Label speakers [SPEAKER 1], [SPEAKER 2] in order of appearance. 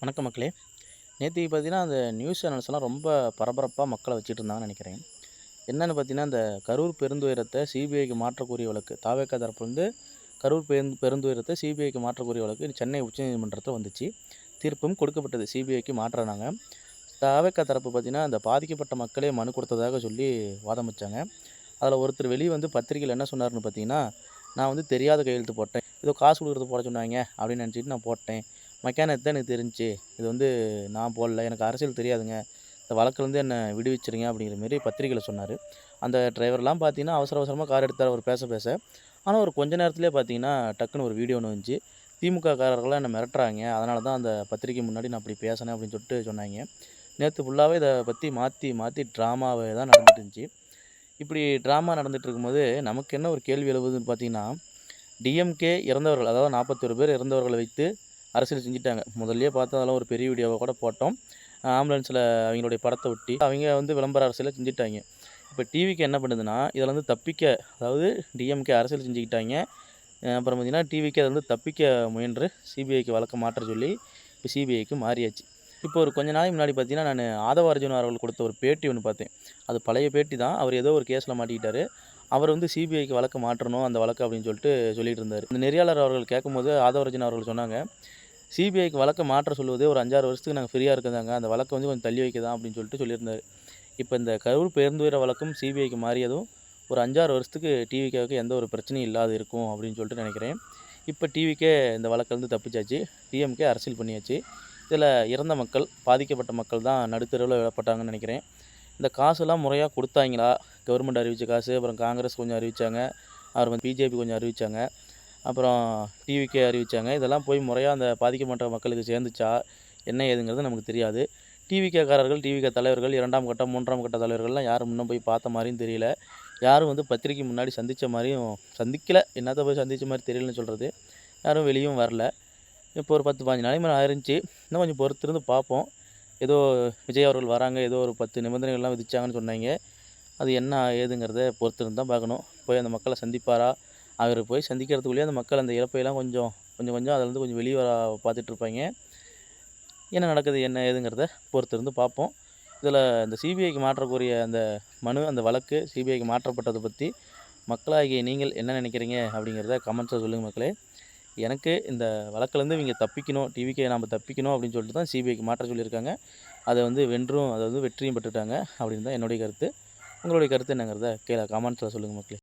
[SPEAKER 1] வணக்கம் மக்களே. நேற்றுக்கு பார்த்தீங்கன்னா அந்த நியூஸ் சேனல்ஸ்லாம் ரொம்ப பரபரப்பாக மக்களை வச்சுட்டு இருந்தாங்கன்னு நினைக்கிறேன். என்னென்னு பார்த்தீங்கன்னா அந்த கரூர் பெருந்துயரத்தை சிபிஐக்கு மாற்றக்கூடிய வழக்கு தாவேக்கா தரப்புலேருந்து கரூர் பெருந்து பெருந்துயரத்தை சிபிஐக்கு மாற்றக்கூடிய வழக்கு சென்னை உச்சநீதிமன்றத்தில் வந்துச்சு. தீர்ப்பும் கொடுக்கப்பட்டது. சிபிஐக்கு மாற்றினாங்க. தாவேக்கா தரப்பு பார்த்தீங்கன்னா அந்த பாதிக்கப்பட்ட மக்களே மனு கொடுத்ததாக சொல்லி வாதம் வச்சாங்க அதில் ஒருத்தர் வெளியே வந்து பத்திரிகையில் என்ன சொன்னார்னு பார்த்தீங்கன்னா நான் வந்து தெரியாத கையெழுத்து போட்டேன். ஏதோ காசு கொடுக்குறது போட சொன்னாங்க அப்படின்னு நினச்சிட்டு நான் போட்டேன். மெக்கானிக் தான் எனக்கு தெரிஞ்சு. இது வந்து நான் போடல. எனக்கு அரசியல் தெரியாதுங்க. இந்த வழக்கிலேருந்து என்னை விடுவிச்சிருங்க அப்படிங்கிற மாரி பத்திரிகையில் சொன்னார். அந்த டிரைவர்லாம் பார்த்தீங்கன்னா அவசர அவசரமாக கார் எடுத்தார். அவர் பேச பேச. ஆனால் ஒரு கொஞ்ச நேரத்துலேயே பார்த்தீங்கன்னா டக்குன்னு ஒரு வீடியோ ஒன்று வந்துச்சு. திமுக காரர்கள்லாம் என்னை மிரட்டுறாங்க. அதனால தான் அந்த பத்திரிக்கை முன்னாடி நான் அப்படி பேசினேன் அப்படின்னு சொல்லிட்டு சொன்னாங்க. நேற்று ஃபுல்லாகவே இதை பற்றி மாற்றி மாற்றி ட்ராமாவே தான் நடந்துட்டு இருந்துச்சு. இப்படி ட்ராமா நடந்துகிட்டு இருக்கும்போது நமக்கு என்ன ஒரு கேள்வி எழுவுதுன்னு பார்த்தீங்கன்னா டிஎம்கே இறந்தவர்கள் அதாவது நாற்பத்தொரு பேர் இறந்தவர்களை வைத்து அரசியல் செஞ்சுட்டாங்க. முதல்லயே பார்த்து அதெல்லாம் ஒரு பெரிய வீடியோவை கூட போட்டோம். ஆம்புலன்ஸில் அவங்களுடைய படத்தை ஒட்டி அவங்க வந்து விளம்பர அரசியலை செஞ்சுட்டாங்க. இப்போ டிவிக்கு என்ன பண்ணுதுன்னா இதில் வந்து தப்பிக்க அதாவது டிஎம்கே அரசியல் செஞ்சுக்கிட்டாங்க. அப்புறம் பார்த்திங்கன்னா டிவிக்கு அதை வந்து தப்பிக்க முயன்று சிபிஐக்கு வழக்கு மாற்ற சொல்லி இப்போ சிபிஐக்கு மாறியாச்சு. இப்போ ஒரு கொஞ்ச நாளைக்கு முன்னாடி பார்த்தீங்கன்னா நான் ஆதவ அர்ஜுன் அவர்கள் கொடுத்த ஒரு பேட்டி ஒன்று பார்த்தேன். அது பழைய பேட்டி தான். அவர் ஏதோ ஒரு கேஸில் மாட்டிக்கிட்டாரு. அவர் வந்து சிபிஐக்கு வழக்கு மாற்றணும் அந்த வழக்கு அப்படின்னு சொல்லிட்டு சொல்லிட்டு இருந்தார். இந்த நெறியாளர் அவர்கள் கேட்கும்போது ஆதவ அர்ஜுன் அவர்கள் சொன்னாங்க சிபிஐக்கு வழக்கை மாற்ற சொல்லுவதே ஒரு அஞ்சாறு வருஷத்துக்கு நாங்கள் ஃப்ரீயாக இருக்கிறதாங்க. அந்த வழக்கை வந்து கொஞ்சம் தள்ளி வைக்க தான் அப்படின்னு சொல்லிட்டு சொல்லியிருந்தார். இப்போ இந்த கரூர் பேருந்துயர வழக்கும் சிபிஐக்கு மாறியதும் ஒரு அஞ்சாறு வருஷத்துக்கு டிவிகேவுக்கு எந்த ஒரு பிரச்சனையும் இல்லாத இருக்கும் அப்படின்னு சொல்லிட்டு நினைக்கிறேன். இப்போ டிவிக்கே இந்த வழக்கிலேருந்து தப்பிச்சாச்சு. டிஎம்கே அரசியல் பண்ணியாச்சு. இதில் இறந்த மக்கள் பாதிக்கப்பட்ட மக்கள் தான் நடுத்தருவில் விடப்பட்டாங்கன்னு நினைக்கிறேன். இந்த காசுலாம் முறையாக கொடுத்தாங்களா? கவர்மெண்ட் அறிவித்த காசு அப்புறம் காங்கிரஸ் கொஞ்சம் அறிவித்தாங்க அப்புறம் வந்து பிஜேபி கொஞ்சம் அறிவித்தாங்க அப்புறம் டிவிக்கே அறிவித்தாங்க இதெல்லாம் போய் முறையாக அந்த பாதிக்கப்பட்ட மக்களுக்கு சேர்ந்துச்சா என்ன ஏதுங்கிறது நமக்கு தெரியாது. டிவிகேக்காரர்கள் டிவிகே தலைவர்கள் இரண்டாம் கட்ட மூன்றாம் கட்ட தலைவர்கள்லாம் யாரும் முன்னே போய் பார்த்த மாதிரியும் தெரியல. யாரும் வந்து பத்திரிக்கை முன்னாடி சந்தித்த மாதிரியும் சந்திக்கல. என்னத்தை போய் சந்தித்த மாதிரி தெரியலன்னு சொல்கிறது யாரும் வெளியும் வரல. இப்போ ஒரு பத்து பாஞ்சு நாளைக்கு மேலே ஆயிருந்துச்சு. இன்னும் கொஞ்சம் பொறுத்திருந்து பார்ப்போம். ஏதோ விஜய் அவர்கள் வராங்க ஏதோ ஒரு பத்து நிபந்தனைகள்லாம் விதிச்சாங்கன்னு சொன்னாங்க. அது என்ன ஏதுங்கிறத பொறுத்திருந்து தான் பார்க்கணும். போய் அந்த மக்களை சந்திப்பாரா? அவர் போய் சந்திக்கிறதுக்குள்ளேயே அந்த மக்கள் அந்த இழப்பையெல்லாம் கொஞ்சம் கொஞ்சம் கொஞ்சம் அதிலேருந்து கொஞ்சம் வெளியே வர பார்த்துட்ருப்பாங்க. என்ன நடக்குது என்ன ஏதுங்கிறத பொறுத்திருந்து பார்ப்போம். இதில் இந்த சிபிஐக்கு மாற்றக்கூடிய அந்த மனு அந்த வழக்கு சிபிஐக்கு மாற்றப்பட்டதை பற்றி மக்களாகிய நீங்கள் என்ன நினைக்கிறீங்க அப்படிங்கிறத கமெண்ட்ஸில் சொல்லுங்கள் மக்களே. எனக்கு இந்த வழக்குலேருந்து இவங்க தப்பிக்கணும் டிவிக்கே நாம் தப்பிக்கணும் அப்படின்னு சொல்லிட்டு தான் சிபிஐக்கு மாற்ற சொல்லியிருக்காங்க. அதை வந்து வென்றும் அதை வந்து வெற்றியும் பெற்றுட்டாங்க அப்படின்னு தான் என்னுடைய கருத்து. உங்களுடைய கருத்து என்னங்கிறத கீழே கமெண்ட்ஸில் சொல்லுங்கள் மக்களே.